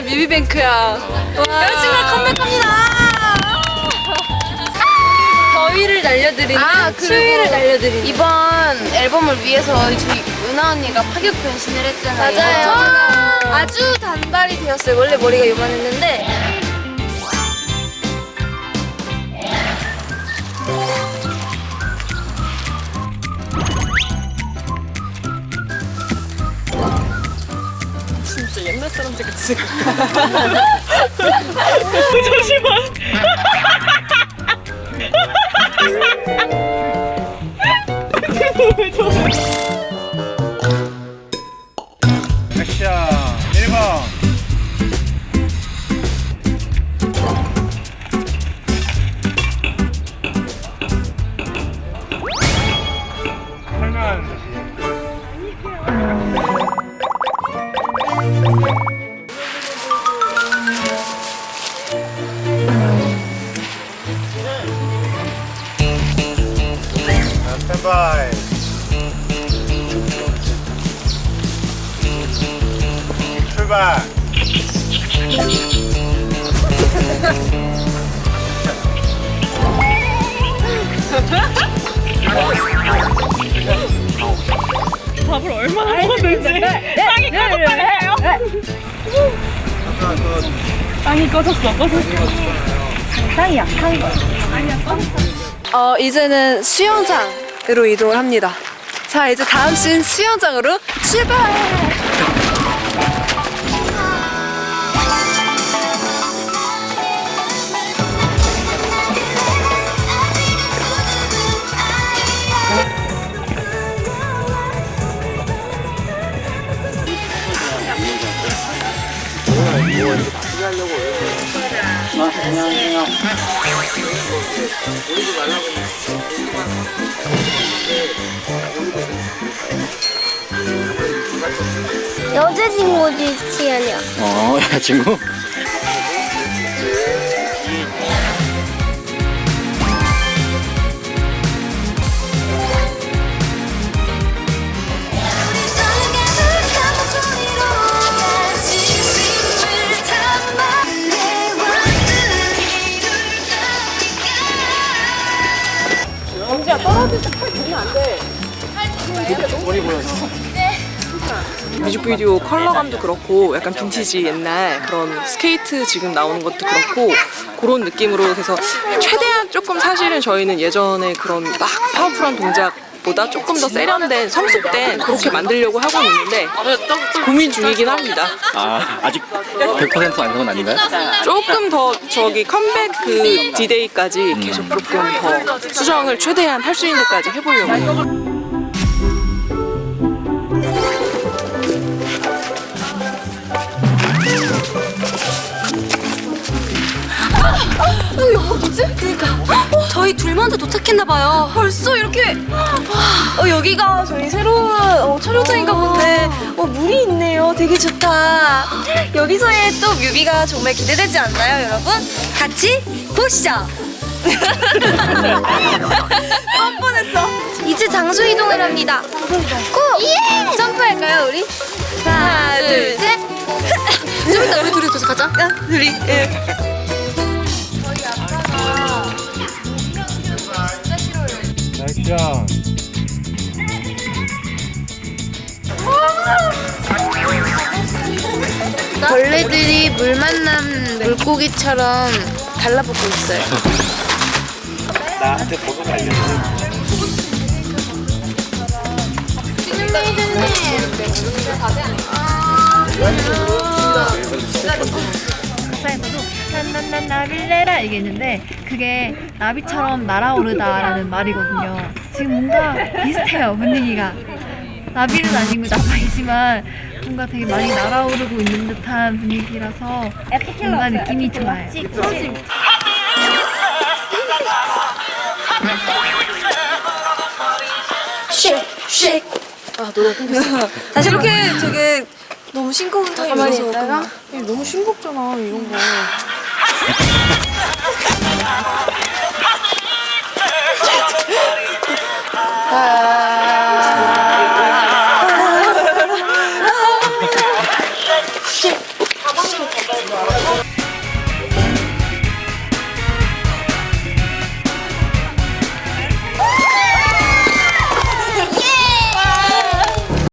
나는 뮤비뱅크야. 여자친구랑 컴백합니다. 더위를 날려드리는 아, 그리고 추위를 날려드리는 이번 앨범을 위해서 저희 은하 언니가 파격 변신을 했잖아요. 맞아요. 아주 단발이 되었어요. 원래 머리가 요만했는데 진짜 옛날 사람들 같이. 액션 스탠바이 출발! 밥을 얼마나 먹었는지? 땅이 꺼졌다 땅이 꺼졌어 꺼졌어 어, 이제는 수영장으로 이동을 합니다. 자, 이제 다음 씬 수영장으로 출발! 여자친구 지 치아냐 어, 여자친구? 뮤직비디오 컬러감도 그렇고 약간 빈티지 옛날 그런 스케이트 지금 나오는 것도 그렇고 그런 느낌으로 해서 최대한 조금 사실은 저희는 예전에 그런 막 파워풀한 동작 보다 조금 더 세련된 성숙된 그렇게 만들려고 하고 있는데 고민 중이긴 합니다. 아, 아직 100% 완성은 아닌가요? 조금 더 저기 컴백 그 디데이까지 계속 조금 더 수정을 최대한 할 수 있는 데까지 해보려고. 저희 둘 먼저 도착했나봐요. 벌써 이렇게 어, 여기가 저희 새로운 어, 촬영장인가 본데 어, 물이 있네요. 되게 좋다. 여기서의 또 뮤비가 정말 기대되지 않나요, 여러분? 같이 보시죠. 뻔뻔했어. 이제 장소 이동을 합니다. 고! 예! 점프할까요, 우리? 하나, 둘, 셋. 좀 이따 우리 둘이 도착하자. 야, 둘이. 예. 액션 벌레들이 물 만난 물고기처럼 달라붙고 있어요. 나한테 번호 알려줘 가사에서도 난난난 나를 내라 이게 있는데 그게 나비처럼 날아오르다라는 말이거든요. 지금 뭔가 비슷해요 분위기가. 나비는 아니고 나비지만 뭔가 되게 많이 날아오르고 있는 듯한 분위기라서 뭔가 느낌이 좋아요. 다시 이렇게 되게 너무 싱거운 타임이어서 있다가 너무 싱겁잖아 이런 거. 가방도 가방.